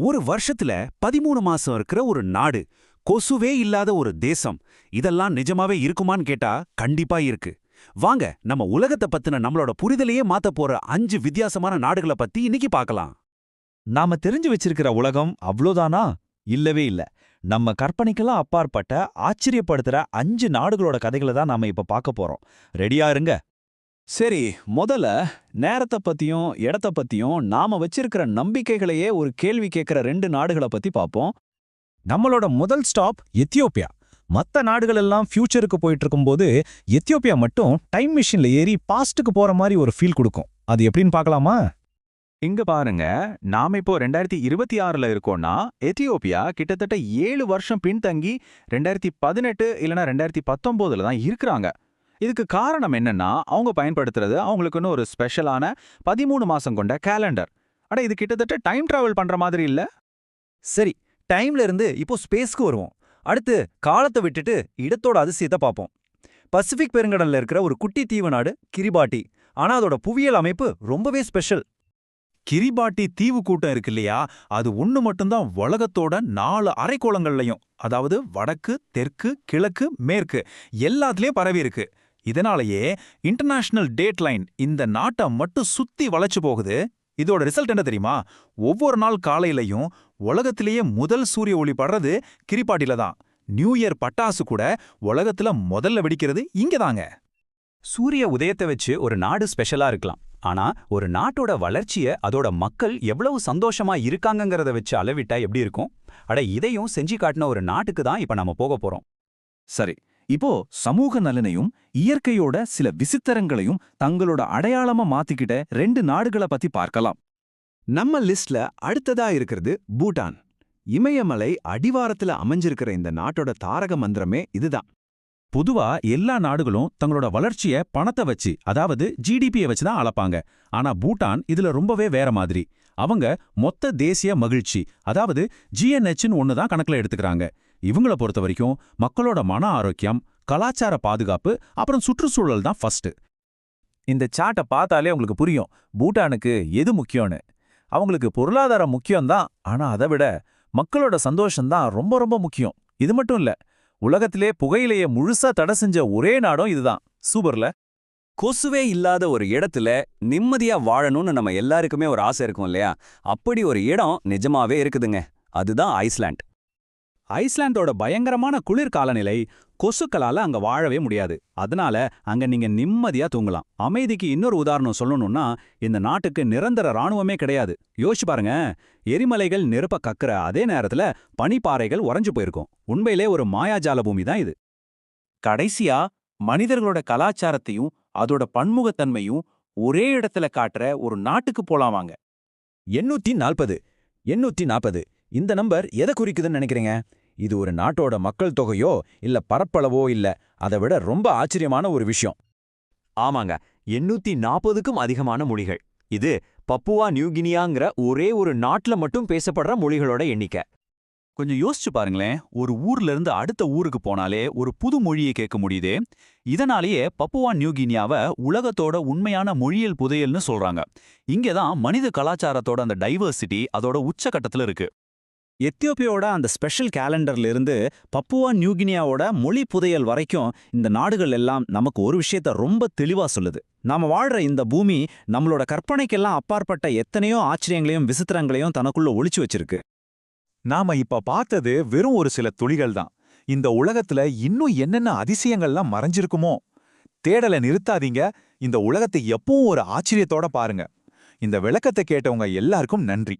ஒரு வருஷத்துல பதிமூணு மாசம் இருக்கிற ஒரு நாடு கொசுவே இல்லாத ஒரு தேசம் இதெல்லாம் நிஜமாவே இருக்குமான்னு கேட்டா கண்டிப்பா இருக்கு. வாங்க நம்ம உலகத்தை பத்தின நம்மளோட புரிதலையே மாத்த போற அஞ்சு வித்தியாசமான நாடுகளை பத்தி இன்னைக்கு பார்க்கலாம் நாம தெரிஞ்சு வச்சிருக்கிற உலகம் அவ்ளோதானா? இல்லவே இல்ல. நம்ம கற்பனைக்கெல்லாம் அப்பாற்பட்ட ஆச்சரியப்படுத்துற அஞ்சு நாடுகளோட கதைகளை தான் நாம இப்ப பார்க்க போறோம். ரெடியா இருங்க. சரி முதல்ல நேரத்தை பத்தியும் இடத்த பத்தியும் நாம வச்சிருக்கிற நம்பிக்கைகளையே ஒரு கேள்வி கேட்கிற ரெண்டு நாடுகளை பத்தி பார்ப்போம் நம்மளோட முதல் ஸ்டாப் எத்தியோப்பியா. மத்த நாடுகள் எல்லாம் ஃபியூச்சருக்கு போயிட்டு இருக்கும்போது எத்தியோப்பியா மட்டும் டைம் மிஷின்ல ஏறி பாஸ்ட்டுக்கு போற மாதிரி ஒரு ஃபீல் கொடுக்கும். அது எப்படின்னு பார்க்கலாமா இங்க பாருங்க நாம இப்போ ரெண்டாயிரத்தி இருபத்தி ஆறுல இருக்கோம்னா எத்தியோப்பியா கிட்டத்தட்ட ஏழு வருஷம் பின்தங்கி ரெண்டாயிரத்தி பதினெட்டு இல்லைன்னா ரெண்டாயிரத்தி பத்தொன்பதுல தான் இருக்கிறாங்க. இதுக்கு காரணம் என்னன்னா அவங்க பயன்படுத்துறது அவங்களுக்குன்னு ஒரு ஸ்பெஷலான பதிமூணு மாசம் கொண்ட கேலண்டர் அட இது கிட்டத்தட்ட டைம் டிராவல் பண்ற மாதிரி இல்ல? சரி டைம்ல இருந்து இப்போ ஸ்பேஸ்க்கு வருவோம். அடுத்து காலத்தை விட்டுட்டு இடத்தோட அதிசயத்தை பார்ப்போம். பசிபிக் பெருங்கடல்ல இருக்கிற ஒரு குட்டி தீவு நாடு கிரிபாட்டி. ஆனா அதோட புவியியல் அமைப்பு ரொம்பவே ஸ்பெஷல் கிரிபாட்டி தீவு கூட்டம் இருக்கு இல்லையா? அது ஒண்ணு மட்டும்தான் உலகத்தோட நாலு அரைக்கோளங்கள்லயும் அதாவது வடக்கு தெற்கு கிழக்கு மேற்கு எல்லாத்துலயும் பரவி இருக்கு. இதனாலேயே இன்டர்நேஷனல் டேட் லைன் இந்த நாட்டை மட்டும் சுத்தி வளைச்சு போகுது. இதோட ரிசல்ட் என்ன தெரியுமா? ஒவ்வொரு நாள் காலையிலையும் உலகத்திலேயே முதல் சூரிய ஒளி படுறது கிரிபாட்டில தான். நியூ இயர் பட்டாசு கூட உலகத்துல முதல்ல வெடிக்கிறது இங்கதாங்க. சூரிய உதயத்தை வச்சு ஒரு நாடு ஸ்பெஷலா இருக்கலாம். ஆனா ஒரு நாட்டோட வளர்ச்சிய அதோட மக்கள் எவ்வளவு சந்தோஷமா இருக்காங்கங்கறத வச்சு அளவிட்டா எப்படி இருக்கும்? அட இதையும் செஞ்சு காட்டின ஒரு நாட்டுக்கு தான் இப்ப நாம போக போறோம். சரி இப்போ சமூக நலனையும் இயற்கையோட சில விசித்திரங்களையும் தங்களோட அடையாளமா மாத்திக்கிட்ட ரெண்டு நாடுகளை பத்தி பார்க்கலாம். நம்ம லிஸ்ட்ல அடுத்ததா இருக்கிறது பூட்டான். இமயமலை அடிவாரத்துல அமைஞ்சிருக்கிற இந்த நாட்டோட தாரக மந்திரமே இதுதான். பொதுவா எல்லா நாடுகளும் தங்களோட வளர்ச்சிய பணத்தை வச்சு அதாவது ஜிடிபியை வச்சு தான் அளப்பாங்க. ஆனா பூட்டான் இதுல ரொம்பவே வேற மாதிரி. அவங்க மொத்த தேசிய மகிழ்ச்சி அதாவது ஜிஎன்ஹெச்னு ஒன்று தான் கணக்குல எடுத்துக்கிறாங்க. இவங்கள பொறுத்த வரைக்கும் மக்களோட மன ஆரோக்கியம் கலாச்சார பாதுகாப்பு அப்புறம் சுற்றுச்சூழல் தான் ஃபர்ஸ்ட் இந்த சார்ட்டை பார்த்தாலே உங்களுக்கு புரியும். பூட்டானுக்கு எது முக்கியம்னு. அவங்களுக்கு பொருளாதாரம் முக்கியம்தான் ஆனா அதை விட மக்களோட சந்தோஷம்தான் ரொம்ப ரொம்ப முக்கியம். இது மட்டும் இல்ல உலகத்திலே புகையிலேயே முழுசா தடை செஞ்ச ஒரே நாடும் இதுதான். சூப்பர்ல? கொசுவே இல்லாத ஒரு இடத்துல நிம்மதியா வாழணும்னு நம்ம எல்லாருக்குமே ஒரு ஆசை இருக்கும் இல்லையா? அப்படி ஒரு இடம் நிஜமாவே இருக்குதுங்க. அதுதான் ஐஸ்லாண்ட். ஐஸ்லாந்தோட பயங்கரமான குளிர் காலநிலை கொசுக்களால அங்க வாழவே முடியாது. அதனால அங்க நீங்க நிம்மதியா தூங்கலாம். அமைதிக்கு இன்னொரு உதாரணம் சொல்லணும்னா இந்த நாட்டுக்கு நிரந்தர ராணுவமே கிடையாது. யோசிச்சு பாருங்க எரிமலைகள் நெருப்ப கக்குற அதே நேரத்துல பனிப்பாறைகள் உறைஞ்சு போயிருக்கும். உண்மையிலே ஒரு மாயாஜால பூமி தான் இது. கடைசியா மனிதர்களோட கலாச்சாரத்தையும் அதோட பன்முகத்தன்மையும் ஒரே இடத்துல காட்டுற ஒரு நாட்டுக்கு போலாம் வாங்க. எண்ணூத்தி நாற்பது எண்ணூத்தி நாற்பது. இந்த நம்பர் எதை குறிக்குதுன்னு நினைக்கிறீங்க? இது ஒரு நாட்டோட மக்கள் தொகையோ இல்ல பரப்பளவோ இல்ல அதை விட ரொம்ப ஆச்சரியமான ஒரு விஷயம். ஆமாங்க எண்ணூத்தி நாற்பதுக்கும் அதிகமான மொழிகள். இது பப்புவா நியூகினியாங்கிற ஒரே ஒரு நாட்டுல மட்டும் பேசப்படுற மொழிகளோட எண்ணிக்கை. கொஞ்சம் யோசிச்சு பாருங்களேன் ஒரு ஊர்ல இருந்து அடுத்த ஊருக்கு போனாலே ஒரு புது மொழியை கேட்க முடியுதே. இதனாலேயே பப்புவா நியூகினியாவை உலகத்தோட உண்மையான மொழியியல் புதையல்னு சொல்றாங்க. இங்கதான் மனித கலாச்சாரத்தோட அந்த டைவர்சிட்டி அதோட உச்சகட்டத்தில் இருக்கு. எத்தியோப்பியாவோட அந்த ஸ்பெஷல் கேலண்டர்ல இருந்து பப்புவா நியூகினியாவோட மொழி புதையல் வரைக்கும் இந்த நாடுகள் எல்லாம் நமக்கு ஒரு விஷயத்த ரொம்ப தெளிவா சொல்லுது. நாம வாழ்ற இந்த பூமி நம்மளோட கற்பனைக்கெல்லாம் அப்பாற்பட்ட எத்தனையோ ஆச்சரியங்களையும் விசித்திரங்களையும் தனக்குள்ள ஒழிச்சு வச்சிருக்கு. நாம இப்ப பார்த்தது வெறும் ஒரு சில துளிகள் தான். இந்த உலகத்துல இன்னும் என்னென்ன அதிசயங்கள்லாம் மறைஞ்சிருக்குமோ? தேடலை நிறுத்தாதீங்க. இந்த உலகத்தை எப்பவும் ஒரு ஆச்சரியத்தோட பாருங்க. இந்த விளக்கத்தை கேட்டவங்க எல்லாருக்கும் நன்றி.